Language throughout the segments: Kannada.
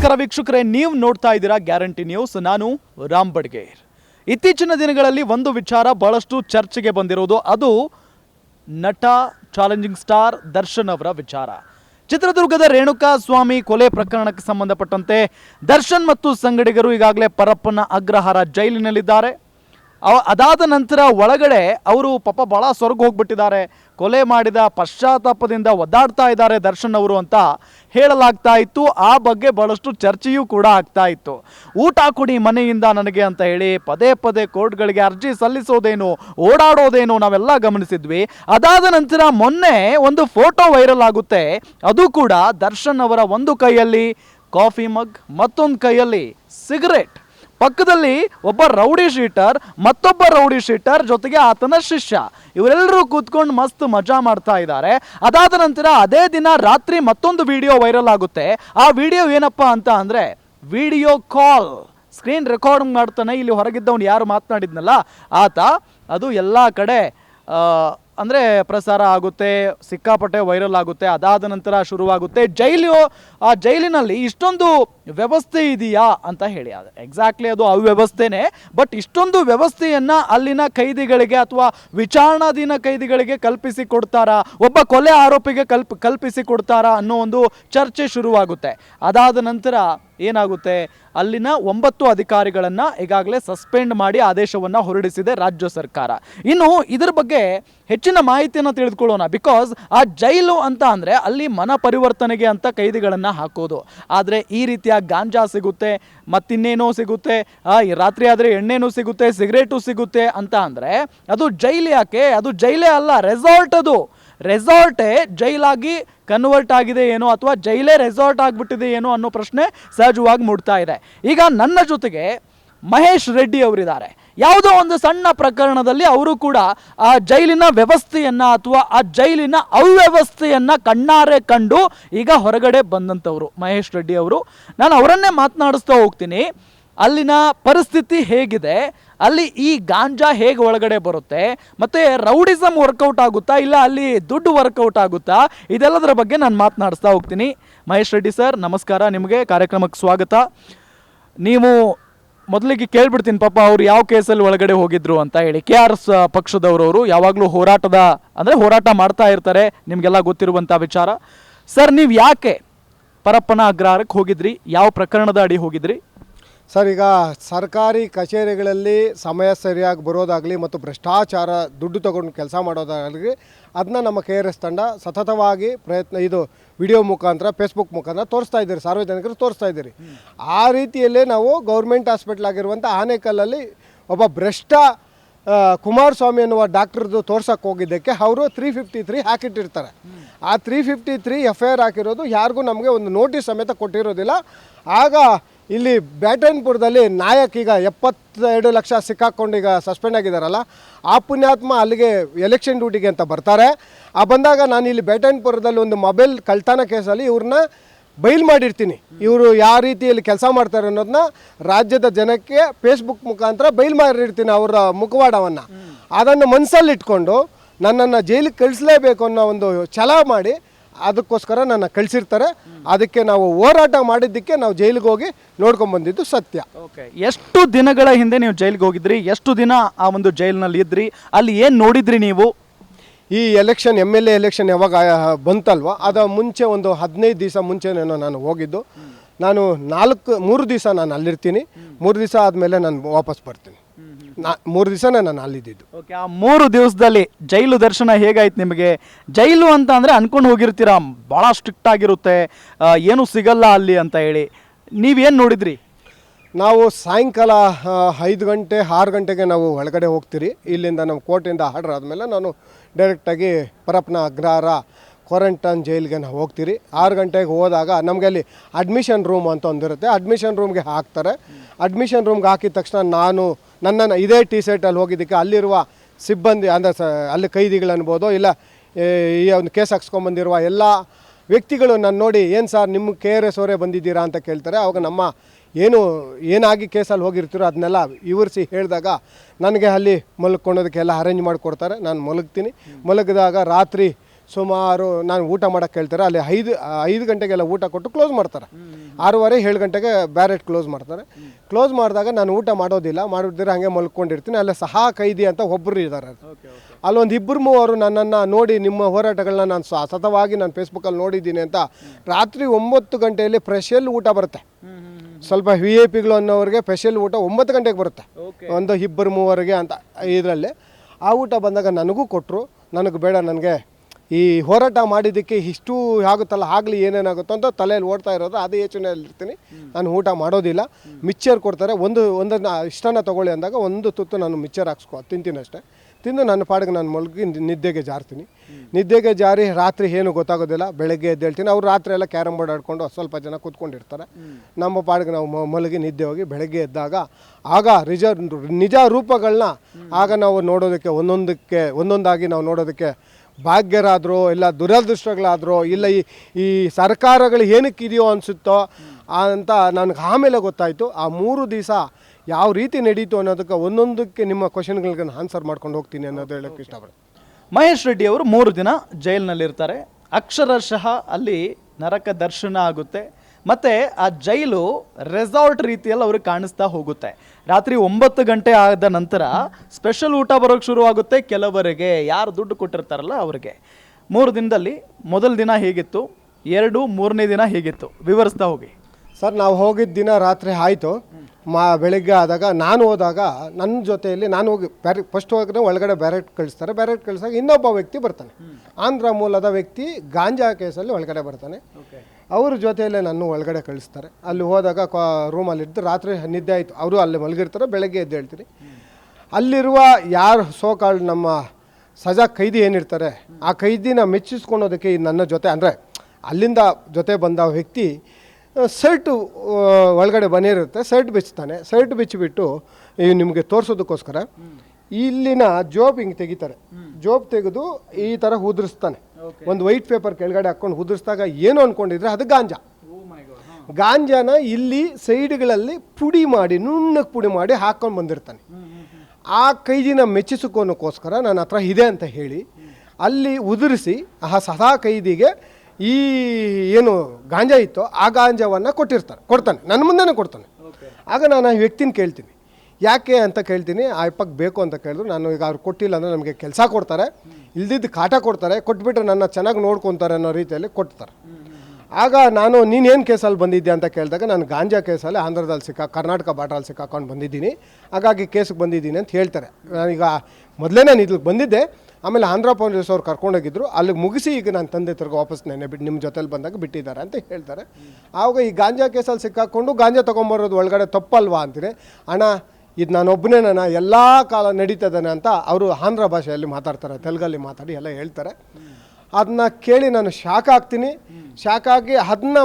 ನಮಸ್ಕಾರ ವೀಕ್ಷಕರೇ, ನೀವು ನೋಡ್ತಾ ಇದ್ದೀರಾ ಗ್ಯಾರಂಟಿ ನ್ಯೂಸ್. ನಾನು ರಾಮ್ ಬಡ್ಗೇರ್. ಇತ್ತೀಚಿನ ದಿನಗಳಲ್ಲಿ ಒಂದು ವಿಚಾರ ಬಹಳಷ್ಟು ಚರ್ಚೆಗೆ ಬಂದಿರೋದು. ಅದು ನಟ, ಚಾಲೆಂಜಿಂಗ್ ಸ್ಟಾರ್ ದರ್ಶನ್ ಅವರ ವಿಚಾರ. ಚಿತ್ರದುರ್ಗದ ರೇಣುಕಾ ಸ್ವಾಮಿ ಕೊಲೆ ಪ್ರಕರಣಕ್ಕೆ ಸಂಬಂಧಪಟ್ಟಂತೆ ದರ್ಶನ್ ಮತ್ತು ಸಂಗಡಿಗರು ಈಗಾಗಲೇ ಪರಪ್ಪನ ಅಗ್ರಹಾರ ಜೈಲಿನಲ್ಲಿದ್ದಾರೆ. ಅವ- ಅದಾದ ನಂತರ ಒಳಗಡೆ ಅವರು ಪಾಪ ಬಹಳ ಸ್ವರ್ಗ ಹೋಗ್ಬಿಟ್ಟಿದ್ದಾರೆ. ಕೊಲೆ ಮಾಡಿದ ಪಶ್ಚಾತ್ತಾಪದಿಂದ ಒದ್ದಾಡ್ತಾ ಇದ್ದಾರೆ ದರ್ಶನ್ ಅವರು ಅಂತ ಹೇಳಲಾಗ್ತಾ ಇತ್ತು. ಆ ಬಗ್ಗೆ ಬಹಳಷ್ಟು ಚರ್ಚೆಯೂ ಕೂಡ ಆಗ್ತಾ ಇತ್ತು. ಊಟ ಕೊಡಿ ಮನೆಯಿಂದ ನನಗೆ ಅಂತ ಹೇಳಿ ಪದೇ ಪದೇ ಕೋರ್ಟ್ಗಳಿಗೆ ಅರ್ಜಿ ಸಲ್ಲಿಸೋದೇನು, ಓಡಾಡೋದೇನು ನಾವೆಲ್ಲ ಗಮನಿಸಿದ್ವಿ. ಅದಾದ ನಂತರ ಮೊನ್ನೆ ಒಂದು ಫೋಟೋ ವೈರಲ್ ಆಗುತ್ತೆ. ಅದು ಕೂಡ ದರ್ಶನ್ ಅವರ ಒಂದು ಕೈಯಲ್ಲಿ ಕಾಫಿ ಮಗ್, ಮತ್ತೊಂದು ಕೈಯಲ್ಲಿ ಸಿಗರೇಟ್. ಪಕ್ಕದಲ್ಲಿ ಒಬ್ಬ ರೌಡಿ ಶೀಟರ್, ಮತ್ತೊಬ್ಬ ರೌಡಿ ಶೀಟರ್ ಜೊತೆಗೆ ಆತನ ಶಿಷ್ಯ. ಇವರೆಲ್ಲರೂ ಕೂತ್ಕೊಂಡು ಮಸ್ತ್ ಮಜಾ ಮಾಡ್ತಾ ಇದ್ದಾರೆ. ಅದಾದ ನಂತರ ಅದೇ ದಿನ ರಾತ್ರಿ ಮತ್ತೊಂದು ವಿಡಿಯೋ ವೈರಲ್ ಆಗುತ್ತೆ. ಆ ವಿಡಿಯೋ ಏನಪ್ಪಾ ಅಂತ ಅಂದರೆ, ವಿಡಿಯೋ ಕಾಲ್. ಸ್ಕ್ರೀನ್ ರೆಕಾರ್ಡಿಂಗ್ ಮಾಡ್ತಾನೆ, ಇಲ್ಲಿ ಹೊರಗಿದ್ದವನು ಯಾರು ಮಾತನಾಡಿದ್ನಲ್ಲ? ಆತ, ಅದು ಎಲ್ಲ ಕಡೆ ಅಂದ್ರೆ ಪ್ರಸಾರ ಆಗುತ್ತೆ, ಸಿಕ್ಕಾಪಟ್ಟೆ ವೈರಲ್ ಆಗುತ್ತೆ, ಅದಾದ ನಂತರ ಶುರುವಾಗುತ್ತೆ. ಜೈಲು ಆ ಜೈಲಿನಲ್ಲಿ ಇಷ್ಟೊಂದು ವ್ಯವಸ್ಥೆ ಇದೆಯಾ ಅಂತ ಹೇಳಿ, ಅದು ಎಕ್ಸಾಕ್ಟ್ಲಿ ಅದು ಅವ್ಯವಸ್ಥೆನೇ ಬಟ್ ಇಷ್ಟೊಂದು ವ್ಯವಸ್ಥೆಯನ್ನು ಅಲ್ಲಿನ ಕೈದಿಗಳಿಗೆ ಅಥವಾ ವಿಚಾರಣಾಧೀನ ಕೈದಿಗಳಿಗೆ ಕಲ್ಪಿಸಿ ಕೊಡ್ತಾರಾ, ಒಬ್ಬ ಕೊಲೆ ಆರೋಪಿಗೆ ಕಲ್ಪ, ಕಲ್ಪಿಸಿ ಕೊಡ್ತಾರಾ ಅನ್ನೋ ಒಂದು ಚರ್ಚೆ ಶುರುವಾಗುತ್ತೆ. ಅದಾದ ನಂತರ ಏನಾಗುತ್ತೆ? ಅಲ್ಲಿನ ಒಂಬತ್ತು ಅಧಿಕಾರಿಗಳನ್ನು ಈಗಾಗಲೇ ಸಸ್ಪೆಂಡ್ ಮಾಡಿ ಆದೇಶವನ್ನು ಹೊರಡಿಸಿದೆ ರಾಜ್ಯ ಸರ್ಕಾರ. ಇನ್ನು ಇದರ ಬಗ್ಗೆ ಹೆಚ್ಚಿನ ಮಾಹಿತಿಯನ್ನು ತಿಳಿದುಕೊಳ್ಳೋಣ. ಬಿಕಾಸ್ ಆ ಜೈಲು ಅಂತ ಅಂದರೆ ಅಲ್ಲಿ ಮನ ಪರಿವರ್ತನೆಗೆ ಅಂತ ಕೈದಿಗಳನ್ನು ಹಾಕೋದು. ಆದರೆ ಈ ರೀತಿಯ ಗಾಂಜಾ ಸಿಗುತ್ತೆ, ಮತ್ತಿನ್ನೇನೋ ಸಿಗುತ್ತೆ ರಾತ್ರಿ ಆದರೆ ಎಣ್ಣೆನೂ ಸಿಗುತ್ತೆ, ಸಿಗರೇಟು ಸಿಗುತ್ತೆ ಅಂತ ಅಂದರೆ ಅದು ಜೈಲು ಯಾಕೆ? ಅದು ಜೈಲೇ ಅಲ್ಲ ರೆಸಾರ್ಟ್ ಅದು. ರೆಸಾರ್ಟೇ ಜೈಲಾಗಿ ಕನ್ವರ್ಟ್ ಆಗಿದೆ ಏನೋ ಅಥವಾ ಜೈಲೇ ರೆಸಾರ್ಟ್ ಆಗಿಬಿಟ್ಟಿದೆ ಏನೋ ಅನ್ನೋ ಪ್ರಶ್ನೆ ಸಹಜವಾಗಿ ಮೂಡ್ತಾ ಇದೆ. ಈಗ ನನ್ನ ಜೊತೆಗೆ ಮಹೇಶ್ ರೆಡ್ಡಿ ಅವರಿದ್ದಾರೆ. ಯಾವುದೋ ಒಂದು ಸಣ್ಣ ಪ್ರಕರಣದಲ್ಲಿ ಅವರು ಕೂಡ ಆ ಜೈಲಿನ ವ್ಯವಸ್ಥೆಯನ್ನು ಅಥವಾ ಆ ಜೈಲಿನ ಅವ್ಯವಸ್ಥೆಯನ್ನು ಕಣ್ಣಾರೆ ಕಂಡು ಈಗ ಹೊರಗಡೆ ಬಂದಂಥವರು ಮಹೇಶ್ ರೆಡ್ಡಿ ಅವರು. ನಾನು ಅವರನ್ನೇ ಮಾತನಾಡಿಸ್ತಾ ಹೋಗ್ತೀನಿ. ಅಲ್ಲಿನ ಪರಿಸ್ಥಿತಿ ಹೇಗಿದೆ? ಅಲ್ಲಿ ಈ ಗಾಂಜಾ ಹೇಗೆ ಒಳಗಡೆ ಬರುತ್ತೆ? ಮತ್ತೆ ರೌಡಿಸಮ್ ವರ್ಕೌಟ್ ಆಗುತ್ತಾ? ಇಲ್ಲ ಅಲ್ಲಿ ದುಡ್ಡು ವರ್ಕೌಟ್ ಆಗುತ್ತಾ? ಇದೆಲ್ಲದರ ಬಗ್ಗೆ ನಾನು ಮಾತನಾಡಿಸ್ತಾ ಹೋಗ್ತೀನಿ. ಮಹೇಶ್ ರೆಡ್ಡಿ ಸರ್, ನಮಸ್ಕಾರ. ನಿಮಗೆ ಕಾರ್ಯಕ್ರಮಕ್ಕೆ ಸ್ವಾಗತ. ನೀವು ಮೊದಲಿಗೆ ಕೇಳ್ಬಿಡ್ತೀನಿ, ಪಾಪ ಅವ್ರು ಯಾವ ಕೇಸಲ್ಲಿ ಒಳಗಡೆ ಹೋಗಿದ್ರು ಅಂತ ಹೇಳಿ. ಕೆ ಆರ್ ಎಸ್ ಪಕ್ಷದವರವರು ಯಾವಾಗಲೂ ಹೋರಾಟದ, ಅಂದರೆ ಹೋರಾಟ ಮಾಡ್ತಾ ಇರ್ತಾರೆ, ನಿಮಗೆಲ್ಲ ಗೊತ್ತಿರುವಂಥ ವಿಚಾರ. ಸರ್, ನೀವು ಯಾಕೆ ಪರಪ್ಪನ ಅಗ್ರಹಾರಕ್ಕೆ ಹೋಗಿದ್ರಿ? ಯಾವ ಪ್ರಕರಣದ ಅಡಿ ಹೋಗಿದ್ರಿ? ಸರ್, ಈಗ ಸರ್ಕಾರಿ ಕಚೇರಿಗಳಲ್ಲಿ ಸಮಯ ಸರಿಯಾಗಿ ಬರೋದಾಗಲಿ ಮತ್ತು ಭ್ರಷ್ಟಾಚಾರ ದುಡ್ಡು ತಗೊಂಡು ಕೆಲಸ ಮಾಡೋದಾಗಲಿ ಅದನ್ನ ನಮ್ಮ ಕೆ ಆರ್ ಎಸ್ ತಂಡ ಸತತವಾಗಿ ಪ್ರಯತ್ನ, ಇದು ವಿಡಿಯೋ ಮುಖಾಂತರ, ಫೇಸ್ಬುಕ್ ಮುಖಾಂತರ ತೋರಿಸ್ತಾ ಇದ್ದೀರಿ, ಸಾರ್ವಜನಿಕರು ತೋರಿಸ್ತಾ ಇದ್ದೀರಿ. ಆ ರೀತಿಯಲ್ಲೇ ನಾವು ಗೌರ್ಮೆಂಟ್ ಹಾಸ್ಪಿಟ್ಲ್ ಆಗಿರುವಂಥ ಆನೇಕಲ್ಲಲ್ಲಿ ಒಬ್ಬ ಭ್ರಷ್ಟ ಕುಮಾರಸ್ವಾಮಿ ಅನ್ನುವ ಡಾಕ್ಟ್ರದ್ದು ತೋರ್ಸಕ್ಕೆ ಹೋಗಿದ್ದಕ್ಕೆ ಅವರು ತ್ರೀ ಫಿಫ್ಟಿ ತ್ರೀ ಹಾಕಿಟ್ಟಿರ್ತಾರೆ. ಆ three fifty three F I R ಹಾಕಿರೋದು ಯಾರಿಗೂ ನಮಗೆ ಒಂದು ನೋಟಿಸ್ ಸಮೇತ ಕೊಟ್ಟಿರೋದಿಲ್ಲ. ಆಗ ಇಲ್ಲಿ ಬ್ಯಾಟನ್ಪುರದಲ್ಲಿ ನಾಯಕ್ ಈಗ ಎಪ್ಪತ್ತೆರಡು ಲಕ್ಷ ಸಿಕ್ಕಾಕೊಂಡು ಈಗ ಸಸ್ಪೆಂಡ್ ಆಗಿದ್ದಾರಲ್ಲ ಆ ಪುಣ್ಯಾತ್ಮ ಅಲ್ಲಿಗೆ ಎಲೆಕ್ಷನ್ ಡ್ಯೂಟಿಗೆ ಅಂತ ಬರ್ತಾರೆ. ಆ ಬಂದಾಗ ನಾನು ಇಲ್ಲಿ ಬ್ಯಾಟನ್ಪುರದಲ್ಲಿ ಒಂದು ಮೊಬೈಲ್ ಕಳ್ತನ ಕೇಸಲ್ಲಿ ಇವ್ರನ್ನ ಬೈಲ್ ಮಾಡಿರ್ತೀನಿ. ಇವರು ಯಾವ ರೀತಿಯಲ್ಲಿ ಕೆಲಸ ಮಾಡ್ತಾರೆ ಅನ್ನೋದನ್ನ ರಾಜ್ಯದ ಜನಕ್ಕೆ ಫೇಸ್ಬುಕ್ ಮುಖಾಂತರ ಬೈಲ್ ಮಾಡಿರ್ತೀನಿ ಅವರ ಮುಖವಾಡವನ್ನು. ಅದನ್ನು ಮನಸ್ಸಲ್ಲಿ ಇಟ್ಕೊಂಡು ನನ್ನನ್ನು ಜೈಲಿಗೆ ಕಳಿಸಲೇಬೇಕು ಅನ್ನೋ ಒಂದು ಛಲ ಮಾಡಿ ಅದಕ್ಕೋಸ್ಕರ ನನ್ನ ಕಳಿಸಿರ್ತಾರೆ. ಅದಕ್ಕೆ ನಾವು ಹೋರಾಟ ಮಾಡಿದ್ದಕ್ಕೆ ನಾವು ಜೈಲಿಗೆ ಹೋಗಿ ನೋಡ್ಕೊಂಡ್ ಬಂದಿದ್ದು ಸತ್ಯ. ಓಕೆ ಎಷ್ಟು ದಿನಗಳ ಹಿಂದೆ ನೀವು ಜೈಲಿಗೆ ಹೋಗಿದ್ರಿ? ಎಷ್ಟು ದಿನ ಆ ಒಂದು ಜೈಲಿನಲ್ಲಿ ಇದ್ರಿ? ಅಲ್ಲಿ ಏನು ನೋಡಿದ್ರಿ ನೀವು? ಈ election M L A election ಯಾವಾಗ ಬಂತಲ್ವ? ಅದ ಮುಂಚೆ ಒಂದು ಹದಿನೈದು ದಿವಸ ಮುಂಚೆನೇನೋ ನಾನು ಹೋಗಿದ್ದು. ನಾನು ನಾಲ್ಕು ಮೂರು ದಿವಸ ನಾನು ಅಲ್ಲಿರ್ತೀನಿ. ಮೂರು ದಿವಸ ಆದಮೇಲೆ ನಾನು ವಾಪಸ್ ಬರ್ತೀನಿ. ನಾ ಮೂರು ದಿವಸ ನಾನು ಅಲ್ಲಿದ್ದು ಓಕೆ ಆ ಮೂರು ದಿವಸದಲ್ಲಿ ಜೈಲು ದರ್ಶನ ಹೇಗಾಯ್ತು ನಿಮಗೆ? ಜೈಲು ಅಂತ ಅಂದರೆ ಅನ್ಕೊಂಡು ಹೋಗಿರ್ತೀರಾ? ಭಾಳ ಸ್ಟ್ರಿಕ್ಟ್ ಆಗಿರುತ್ತೆ. ಏನು ಏನೂ ಸಿಗಲ್ಲ ಅಲ್ಲಿ ಅಂತ ಹೇಳಿ. ನೀವೇನು ನೋಡಿದ್ರಿ? ನಾವು ಸಾಯಂಕಾಲ ಆ, ಐದು ಗಂಟೆ ಆರು ಗಂಟೆಗೆ ನಾವು ಒಳಗಡೆ ಹೋಗ್ತೀರಿ. ಇಲ್ಲಿಂದ ನಮ್ಮ ಕೋಟೆಯಿಂದ ಆರ್ಡರ್ ಆದಮೇಲೆ ನಾನು ಡೈರೆಕ್ಟಾಗಿ ಪರಪ್ನ ಅಗ್ರಹಾರ ಕ್ವಾರಂಟೈನ್ ಜೈಲಿಗೆ ನಾವು ಹೋಗ್ತೀರಿ. ಆರು ಗಂಟೆಗೆ ಹೋದಾಗ ನಮಗೆ ಅಲ್ಲಿ ಅಡ್ಮಿಷನ್ ರೂಮ್ ಅಂತ ಒಂದಿರುತ್ತೆ ಅಡ್ಮಿಷನ್ ರೂಮ್ಗೆ ಹಾಕ್ತಾರೆ. ಅಡ್ಮಿಷನ್ ರೂಮ್ಗೆ ಹಾಕಿದ ತಕ್ಷಣ ನಾನು ನನ್ನನ್ನು ಇದೇ ಟಿ ಶರ್ಟಲ್ಲಿ ಹೋಗಿದ್ದಕ್ಕೆ ಅಲ್ಲಿರುವ ಸಿಬ್ಬಂದಿ ಅಂದರೆ ಸ, ಅಲ್ಲಿ ಕೈದಿಗಳನ್ಬೋದು ಇಲ್ಲ ಈ ಒಂದು ಕೇಸ್ ಹಾಕ್ಸ್ಕೊಂಬಂದಿರುವ ಎಲ್ಲ ವ್ಯಕ್ತಿಗಳು ನಾನು ನೋಡಿ, ಏನು ಸರ್ ನಿಮ್ಮ ಕೆ ಆರ್ ಎಸ್ ಅವರೇ ಬಂದಿದ್ದೀರಾ? ಅಂತ ಕೇಳ್ತಾರೆ. ಅವಾಗ ನಮ್ಮ ಏನು, ಏನಾಗಿ ಕೇಸಲ್ಲಿ ಹೋಗಿರ್ತೀರೋ ಅದನ್ನೆಲ್ಲ ವಿವರಿಸಿ ಹೇಳಿದಾಗ ನನಗೆ ಅಲ್ಲಿ ಮಲಗ್ಕೊಳ್ಳೋದಕ್ಕೆಲ್ಲ ಅರೇಂಜ್ ಮಾಡಿಕೊಡ್ತಾರೆ. ನಾನು ಮಲಗ್ತೀನಿ. ಮಲಗಿದಾಗ ರಾತ್ರಿ ಸುಮಾರು ನಾನು ಊಟ ಮಾಡೋಕ್ಕೆ ಹೇಳ್ತಾರೆ ಅಲ್ಲಿ ಐದು ಐದು ಗಂಟೆಗೆಲ್ಲ ಊಟ ಕೊಟ್ಟು ಕ್ಲೋಸ್ ಮಾಡ್ತಾರೆ. ಆರೂವರೆ ಏಳು ಗಂಟೆಗೆ ಬ್ಯಾರೆಟ್ ಕ್ಲೋಸ್ ಮಾಡ್ತಾರೆ. ಕ್ಲೋಸ್ ಮಾಡಿದಾಗ ನಾನು ಊಟ ಮಾಡೋದಿಲ್ಲ ಮಾಡಿದ್ರೆ ಹಾಗೆ ಮಲ್ಕೊಂಡಿರ್ತೀನಿ ಅಲ್ಲೇ ಸಹ ಕೈದಿ ಅಂತ ಒಬ್ಬರು ಇದ್ದಾರೆ ಅಲ್ಲೊಂದು ಇಬ್ಬರು ಮೂವರು ನನ್ನನ್ನು ನೋಡಿ ನಿಮ್ಮ ಹೋರಾಟಗಳನ್ನ ನಾನು ಸತತವಾಗಿ ನಾನು ಫೇಸ್ಬುಕ್ಕಲ್ಲಿ ನೋಡಿದ್ದೀನಿ ಅಂತ ರಾತ್ರಿ ಒಂಬತ್ತು ಗಂಟೆಯಲ್ಲಿ ಫ್ರೆಶಲ್ ಊಟ ಬರುತ್ತೆ. ಸ್ವಲ್ಪ ವಿ ಐ ಪಿಗಳು ಅನ್ನೋರಿಗೆ ಸ್ಪೆಷಲ್ ಊಟ ಒಂಬತ್ತು ಗಂಟೆಗೆ ಬರುತ್ತೆ. ಒಂದು ಇಬ್ಬರು ಮೂವರಿಗೆ ಅಂತ ಇದರಲ್ಲಿ. ಆ ಊಟ ಬಂದಾಗ ನನಗೂ ಕೊಟ್ಟರು ನನಗೆ ಬೇಡ ನನಗೆ ಈ ಹೋರಾಟ ಮಾಡಿದ್ದಕ್ಕೆ ಇಷ್ಟು ಆಗುತ್ತಲ್ಲ, ಆಗಲಿ ಏನೇನಾಗುತ್ತೋ ಅಂತ ತಲೆಯಲ್ಲಿ ಓಡ್ತಾ ಇರೋದು, ಅದೇ ಯೋಚನೆಯಲ್ಲಿ ಇರ್ತೀನಿ ನಾನು ಊಟ ಮಾಡೋದಿಲ್ಲ. ಮಿಕ್ಚರ್ ಕೊಡ್ತಾರೆ, ಒಂದು, ಒಂದನ್ನು ಇಷ್ಟನ ತೊಗೊಳ್ಳಿ ಅಂದಾಗ ಒಂದು ತುತ್ತು ನಾನು ಮಿಕ್ಚರ್ ಹಾಕ್ಸ್ಕೊ, ತಿಂತೀನಿ ಅಷ್ಟೇ. ತಿಂದು ನನ್ನ ಪಾಡಿಗೆ ನಾನು ಮಲಗಿ ನಿದ್ದೆಗೆ ಜಾರ್ತೀನಿ. ನಿದ್ದೆಗೆ ಜಾರಿ ರಾತ್ರಿ ಏನು ಗೊತ್ತಾಗೋದಿಲ್ಲ, ಬೆಳಗ್ಗೆ ಎದ್ದೇಳ್ತೀನಿ ಅವ್ರು ರಾತ್ರಿ ಎಲ್ಲ ಕ್ಯಾರಮ್ ಬೋರ್ಡ್ ಆಡ್ಕೊಂಡು ಸ್ವಲ್ಪ ಜನ ಕೂತ್ಕೊಂಡಿರ್ತಾರೆ. ನಮ್ಮ ಪಾಡಿಗೆ ನಾವು ಮಲಗಿ ನಿದ್ದೆ ಹೋಗಿ ಬೆಳಗ್ಗೆ ಎದ್ದಾಗ ಆಗ ರಿಜರ್ ನಿಜ ರೂಪಗಳನ್ನ ಆಗ ನಾವು ನೋಡೋದಕ್ಕೆ ಒಂದೊಂದಕ್ಕೆ, ಒಂದೊಂದಾಗಿ ನಾವು ನೋಡೋದಕ್ಕೆ ಭಾಗ್ಯರಾದರೂ ಇಲ್ಲ ದುರದೃಷ್ಟಗಳಾದರೂ ಇಲ್ಲ ಈ ಈ ಸರ್ಕಾರಗಳು ಏನಕ್ಕೆ ಇದೆಯೋ ಅನಿಸುತ್ತೋ ಅಂತ ನನಗೆ ಆಮೇಲೆ ಗೊತ್ತಾಯಿತು. ಆ ಮೂರು ದಿವಸ ಯಾವ ರೀತಿ ನಡೀತು ಅನ್ನೋದಕ್ಕೆ ಒಂದೊಂದಕ್ಕೆ ನಿಮ್ಮ ಕ್ವಶನ್ಗಳಿಗೆ ನಾನು ಆನ್ಸರ್ ಮಾಡ್ಕೊಂಡು ಹೋಗ್ತೀನಿ ಅನ್ನೋದು ಹೇಳೋಕ್ಕೆ ಇಷ್ಟಪಡ್ತೀನಿ. ಮಹೇಶ್ ರೆಡ್ಡಿ ಅವರು ಮೂರು ದಿನ ಜೈಲಿನಲ್ಲಿರ್ತಾರೆ. ಅಕ್ಷರಶಃ ಅಲ್ಲಿ ನರಕ ದರ್ಶನ ಆಗುತ್ತೆ. ಮತ್ತೆ ಆ ಜೈಲು ರೆಸಾರ್ಟ್ ರೀತಿಯಲ್ಲಿ ಅವ್ರಿಗೆ ಕಾಣಿಸ್ತಾ ಹೋಗುತ್ತೆ. ರಾತ್ರಿ ಒಂಬತ್ತು ಗಂಟೆ ಆದ ನಂತರ ಸ್ಪೆಷಲ್ ಊಟ ಬರೋಕ್ಕೆ ಶುರುವಾಗುತ್ತೆ ಕೆಲವರಿಗೆ. ಯಾರು ದುಡ್ಡು ಕೊಟ್ಟಿರ್ತಾರಲ್ಲ ಅವರಿಗೆ. ಮೂರು ದಿನದಲ್ಲಿ ಮೊದಲ ದಿನ ಹೇಗಿತ್ತು? ಎರಡು, ಮೂರನೇ ದಿನ ಹೇಗಿತ್ತು? ವಿವರಿಸ್ತಾ ಹೋಗಿ. ಸರ್ ನಾವು ಹೋಗಿದ್ದ ದಿನ ರಾತ್ರಿ ಆಯಿತು. ಮಾ ಬೆಳಿಗ್ಗೆ ಆದಾಗ ನಾನು ಹೋದಾಗ ನನ್ನ ಜೊತೆಯಲ್ಲಿ ನಾನು ಹೋಗಿ ಬ್ಯಾರೆ ಫಸ್ಟ್ ಹೋಗಿದ್ರೆ ಒಳಗಡೆ ಬ್ಯಾರೆಟ್ ಕಳಿಸ್ತಾರೆ. ಬ್ಯಾರೆಟ್ ಕಳಿಸಿದಾಗ ಇನ್ನೊಬ್ಬ ವ್ಯಕ್ತಿ ಬರ್ತಾನೆ. ಆಂಧ್ರ ಮೂಲದ ವ್ಯಕ್ತಿ ಗಾಂಜಾ ಕೇಸಲ್ಲಿ ಒಳಗಡೆ ಬರ್ತಾನೆ. ಅವ್ರ ಜೊತೆಯಲ್ಲೇ ನನ್ನ ಒಳಗಡೆ ಕಳಿಸ್ತಾರೆ. ಅಲ್ಲಿ ಹೋದಾಗ ರೂಮಲ್ಲಿ ಇದ್ದು ರಾತ್ರಿ ನಿದ್ದೆ ಆಯಿತು. ಅವರು ಅಲ್ಲಿ ಮಲಗಿರ್ತಾರೆ ಬೆಳಗ್ಗೆ ಎದ್ದು ಹೇಳ್ತೀನಿ. ಅಲ್ಲಿರುವ ಯಾರು ಸೋಕಾಳ್ ನಮ್ಮ ಸಜಾ ಕೈದಿ ಏನಿರ್ತಾರೆ ಆ ಕೈದಿನ ಮೆಚ್ಚಿಸ್ಕೊಳೋದಕ್ಕೆ ನನ್ನ ಜೊತೆ ಅಂದರೆ ಅಲ್ಲಿಂದ ಜೊತೆ ಬಂದ ವ್ಯಕ್ತಿ ಶರ್ಟು ಒಳಗಡೆ ಬನಿರುತ್ತೆ ಶರ್ಟ್ ಬಿಚ್ತಾನೆ. ಶರ್ಟ್ ಬಿಚ್ಚಿಬಿಟ್ಟು ಈ ನಿಮಗೆ ತೋರಿಸೋದಕ್ಕೋಸ್ಕರ ಇಲ್ಲಿನ ಜೋಬ್ ಹಿಂಗೆ ತೆಗಿತಾರೆ. ಜೋಬ್ ತೆಗೆದು ಈ ಥರ ಉದುರಿಸ್ತಾನೆ. ಒಂದು ವೈಟ್ ಪೇಪರ್ ಕೆಳಗಡೆ ಹಾಕ್ಕೊಂಡು ಉದುರಿಸಿದಾಗ ಏನು ಅಂದ್ಕೊಂಡಿದ್ರೆ ಅದು ಗಾಂಜಾ. ಗಾಂಜಾನ ಇಲ್ಲಿ ಸೈಡ್ಗಳಲ್ಲಿ ಪುಡಿ ಮಾಡಿ ನುಣ್ಣಗೆ ಪುಡಿ ಮಾಡಿ ಹಾಕ್ಕೊಂಡು ಬಂದಿರ್ತಾನೆ. ಆ ಕೈದಿನ ಮೆಚ್ಚಿಸಿಕೋನಕ್ಕೋಸ್ಕರ ನನ್ನ ಹತ್ರ ಇದೆ ಅಂತ ಹೇಳಿ ಅಲ್ಲಿ ಉದುರಿಸಿ ಆ ಸದಾ ಕೈದಿಗೆ ಈ ಏನು ಗಾಂಜಾ ಇತ್ತೋ ಆ ಗಾಂಜಾವನ್ನು ಕೊಟ್ಟಿರ್ತಾರೆ. ಕೊಡ್ತಾನೆ. ನನ್ನ ಮುಂದೆನೇ ಕೊಡ್ತಾನೆ. ಆಗ ನಾನು ಆ ವ್ಯಕ್ತಿನ ಕೇಳ್ತೀನಿ. ಯಾಕೆ ಅಂತ ಕೇಳ್ತೀನಿ. ಆ ಅಪ್ಪಕ್ಕೆ ಬೇಕು ಅಂತ ಕೇಳಿದ್ರು. ನಾನು ಈಗ ಅವ್ರು ಕೊಟ್ಟಿಲ್ಲ ಅಂದರೆ ನಮಗೆ ಕೆಲಸ ಕೊಡ್ತಾರೆ. ಇಲ್ದಿದ್ದು ಕಾಟ ಕೊಡ್ತಾರೆ. ಕೊಟ್ಬಿಟ್ರೆ ನನ್ನ ಚೆನ್ನಾಗಿ ನೋಡ್ಕೊತಾರೆ ಅನ್ನೋ ರೀತಿಯಲ್ಲಿ ಕೊಡ್ತಾರೆ ಆಗ ನಾನು ನೀನೇನು ಕೇಸಲ್ಲಿ ಬಂದಿದ್ದೆ ಅಂತ ಕೇಳಿದಾಗ ನಾನು ಗಾಂಜಾ ಕೇಸಲ್ಲಿ ಆಂಧ್ರದಲ್ಲಿ ಸಿಕ್ಕ ಕರ್ನಾಟಕ ಬಾಟ್ರಲ್ಲಿ ಸಿಕ್ಕಾಕೊಂಡು ಬಂದಿದ್ದೀನಿ. ಹಾಗಾಗಿ ಕೇಸಿಗೆ ಬಂದಿದ್ದೀನಿ ಅಂತ ಹೇಳ್ತಾರೆ. ನಾನೀಗ ಮೊದಲೇ ನಾನು ಇದಕ್ಕೆ ಬಂದಿದ್ದೆ. ಆಮೇಲೆ ಆಂಧ್ರ ಪೊಲೀಸ್ ಅವ್ರು ಕರ್ಕೊಂಡೋಗಿದ್ರು. ಅಲ್ಲಿಗೆ ಮುಗಿಸಿ ಈಗ ನಾನು ತಂದೆ ತಿರ್ಗಿ ವಾಪಸ್ ನೆನೆ ಬಿಟ್ಟು ನಿಮ್ಮ ಜೊತೆಲಿ ಬಂದಾಗ ಬಿಟ್ಟಿದ್ದಾರೆ ಅಂತ ಹೇಳ್ತಾರೆ. ಆವಾಗ ಈ ಗಾಂಜಾ ಕೇಸಲ್ಲಿ ಸಿಕ್ಕಾಕೊಂಡು ಗಾಂಜಾ ತೊಗೊಂಬರೋದು ಒಳಗಡೆ ತಪ್ಪಲ್ವಾ ಅಂತೀನಿ ಅಣ್ಣ, ಇದು ನಾನೊಬ್ಬನೇ ನಾನು ಎಲ್ಲ ಕಾಲ ನಡೀತದಾನೆ ಅಂತ ಅವರು ಆಂಧ್ರ ಭಾಷೆಯಲ್ಲಿ ಮಾತಾಡ್ತಾರೆ, ತೆಲುಗಲ್ಲಿ ಮಾತಾಡಿ ಎಲ್ಲ ಹೇಳ್ತಾರೆ. ಅದನ್ನ ಕೇಳಿ ನಾನು ಶಾಕ್ ಆಗ್ತೀನಿ. ಶಾಕ್ ಆಗಿ ಅದನ್ನ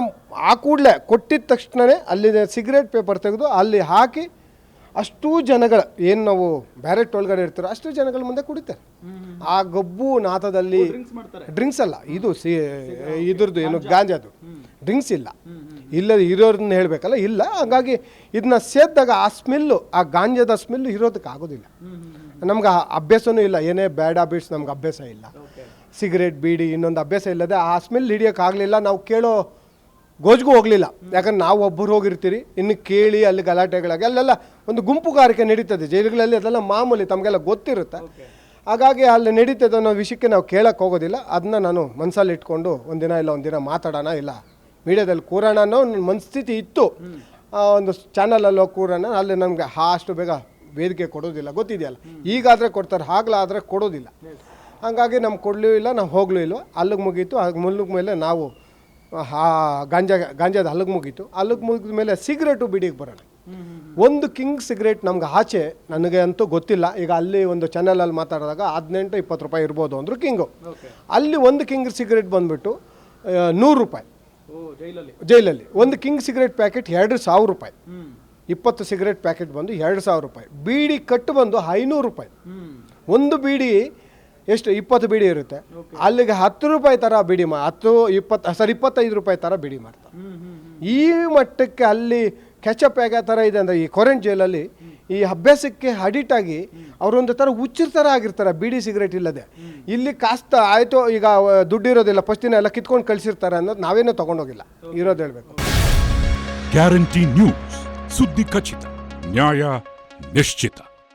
ಆ ಕೂಡಲೇ ಕೊಟ್ಟಿದ ತಕ್ಷಣವೇ ಅಲ್ಲಿ ಸಿಗರೇಟ್ ಪೇಪರ್ ತೆಗೆದು ಅಲ್ಲಿ ಹಾಕಿ ಅಷ್ಟೂ ಜನಗಳ ಏನು ನಾವು ಬ್ಯಾರೆಟ್ ಒಳಗಡೆ ಇರ್ತಾರೋ ಅಷ್ಟು ಜನಗಳ ಮುಂದೆ ಕುಡಿತಾರೆ. ಆ ಗಬ್ಬು ನಾತದಲ್ಲಿ ಡ್ರಿಂಕ್ಸ್ ಅಲ್ಲ ಇದು ಸಿ ಇದ್ರದ್ದು ಏನು ಗಾಂಜಾದು ಡ್ರಿಂಕ್ಸ್ ಇಲ್ಲ. ಇಲ್ಲ ಇರೋದನ್ನ ಹೇಳಬೇಕಲ್ಲ ಇಲ್ಲ ಹಾಗಾಗಿ ಇದನ್ನ ಸೇದ್ದಾಗ ಆ ಸ್ಮೆಲ್ಲು ಆ ಗಾಂಜಾದ ಸ್ಮೆಲ್ಲು ಇರೋದಕ್ಕೆ ಆಗೋದಿಲ್ಲ. ನಮ್ಗೆ ಆ ಅಭ್ಯಾಸನೂ ಇಲ್ಲ ಏನೇ ಬ್ಯಾಡ್ ಹ್ಯಾಬಿಟ್ಸ್ ನಮ್ಗೆ ಅಭ್ಯಾಸ ಇಲ್ಲ. ಸಿಗರೇಟ್ ಬೀಡಿ ಇನ್ನೊಂದು ಅಭ್ಯಾಸ ಇಲ್ಲದೆ ಆ ಸ್ಮೆಲ್ ಹಿಡಿಯೋಕ್ಕಾಗಲಿಲ್ಲ ನಾವು ಕೇಳೋ ಗೋಜ್ಗೂ ಹೋಗಲಿಲ್ಲ. ಯಾಕಂದ್ರೆ ನಾವು ಒಬ್ಬರು ಹೋಗಿರ್ತೀರಿ ಇನ್ನು ಕೇಳಿ ಅಲ್ಲಿ ಗಲಾಟೆಗಳಾಗಿ ಅಲ್ಲೆಲ್ಲ ಒಂದು ಗುಂಪುಗಾರಿಕೆ ನಡೀತದೆ. ಜೈಲುಗಳಲ್ಲಿ ಅದೆಲ್ಲ ಮಾಮೂಲಿ ತಮಗೆಲ್ಲ ಗೊತ್ತಿರುತ್ತೆ. ಹಾಗಾಗಿ ಅಲ್ಲಿ ನಡೀತದೆ ಅನ್ನೋ ವಿಷಯಕ್ಕೆ ನಾವು ಕೇಳಕ್ಕೆ ಹೋಗೋದಿಲ್ಲ. ಅದನ್ನ ನಾನು ಮನಸ್ಸಲ್ಲಿ ಇಟ್ಕೊಂಡು ಒಂದಿನ ಇಲ್ಲ ಒಂದಿನ ಮಾತಾಡೋಣ ಇಲ್ಲ. ಮೀಡಿಯಾದಲ್ಲಿ ಕೂರೋಣ ಅನ್ನೋ ಒಂದು ಮನಸ್ಥಿತಿ ಇತ್ತು. ಒಂದು ಚಾನಲಲ್ಲಿ ಹೋಗಿ ಕೂರೋಣ ಅಲ್ಲಿ ನಮಗೆ ಅಷ್ಟು ಬೇಗ ವೇದಿಕೆ ಕೊಡೋದಿಲ್ಲ. ಗೊತ್ತಿದೆಯಲ್ಲ? ಈಗಾದರೆ ಕೊಡ್ತಾರೆ ಆಗ್ಲಾದರೆ ಕೊಡೋದಿಲ್ಲ. ಹಾಗಾಗಿ ನಮ್ಗೆ ಕೊಡಲೂ ಇಲ್ಲ ನಾವು ಹೋಗ್ಲೂ ಇಲ್ವ ಅಲ್ಲಿಗೆ ಮುಗೀತು ಹಾಗೆ ಮುಲ್ಲುಗ ಮೇಲೆ ನಾವು ಗಾಂಜಾ ಗಾಂಜಾದ ಅಲ್ಲಿಗೆ ಮುಗೀತು. ಅಲ್ಲಿಗೆ ಮುಗಿದ ಮೇಲೆ ಸಿಗರೇಟು ಬಿಡಿಗೆ ಬರೋಣ. ಒಂದು ಕಿಂಗ್ ಸಿಗರೇಟ್ ನಮ್ಗೆ ಆಚೆ ನನಗೆ ಅಂತೂ ಗೊತ್ತಿಲ್ಲ. ಈಗ ಅಲ್ಲಿ ಒಂದು ಚಾನಲಲ್ಲಿ ಮಾತಾಡಿದಾಗ ಹದಿನೆಂಟು ಇಪ್ಪತ್ತು ರೂಪಾಯಿ ಇರ್ಬೋದು ಅಂದರು ಕಿಂಗು. ಅಲ್ಲಿ ಒಂದು ಕಿಂಗ್ ಸಿಗರೇಟ್ ಬಂದುಬಿಟ್ಟು ನೂರು ರೂಪಾಯಿ. ಜೈಲಲ್ಲಿ. ಜೈಲಲ್ಲಿ. ಒಂದು ಕಿಂಗ್ ಸಿಗರೇಟ್ ಪ್ಯಾಕೆಟ್ ಎರಡು ಸಾವಿರ ರೂಪಾಯಿ. ಇಪ್ಪತ್ತು ಸಿಗರೇಟ್ ಪ್ಯಾಕೆಟ್ ಬಂದು ಎರಡು ಸಾವಿರ ರೂಪಾಯಿ. ಬೀಡಿ ಕಟ್ಟು ಬಂದು ಐನೂರು ರೂಪಾಯಿ. ಒಂದು ಬೀಡಿ ಎಷ್ಟು ಇಪ್ಪತ್ತು ಬಿಡಿ ಇರುತ್ತೆ. ಅಲ್ಲಿಗೆ ಹತ್ತು ರೂಪಾಯಿ ಥರ ಬಿಡಿ ಮಾ ಹತ್ತು ಇಪ್ಪತ್ತು ಸರಿ ಇಪ್ಪತ್ತೈದು ರೂಪಾಯಿ ಥರ ಬಿಡಿ ಮಾಡ್ತಾರೆ. ಈ ಮಟ್ಟಕ್ಕೆ ಅಲ್ಲಿ ಕೆಚಪ್ ಹೇಗೆ ಥರ ಇದೆ ಅಂದರೆ ಈ ಕೊರೆಂಟ್ ಜೈಲಲ್ಲಿ ಈ ಅಭ್ಯಾಸಕ್ಕೆ ಅಡಿಟ್ ಆಗಿ ಅವರೊಂದು ಥರ ಹುಚ್ಚಿರ ಥರ ಆಗಿರ್ತಾರೆ ಬೀಡಿ ಸಿಗರೇಟ್ ಇಲ್ಲದೆ. ಇಲ್ಲಿ ಕಾಸ್ತ ಆಯಿತು ಈಗ ದುಡ್ಡು ಇರೋದಿಲ್ಲ ಫಸ್ಟ್ ದಿನ ಎಲ್ಲ ಕಿತ್ಕೊಂಡು ಕಳಿಸಿರ್ತಾರೆ ಅನ್ನೋದು ನಾವೇನೋ ತಗೊಂಡೋಗಿಲ್ಲ. ಇರೋದು ಹೇಳಬೇಕು. ಗ್ಯಾರಂಟಿ ನ್ಯೂಸ್ ಸುದ್ದಿ ಖಚಿತ ನ್ಯಾಯ ನಿಶ್ಚಿತ.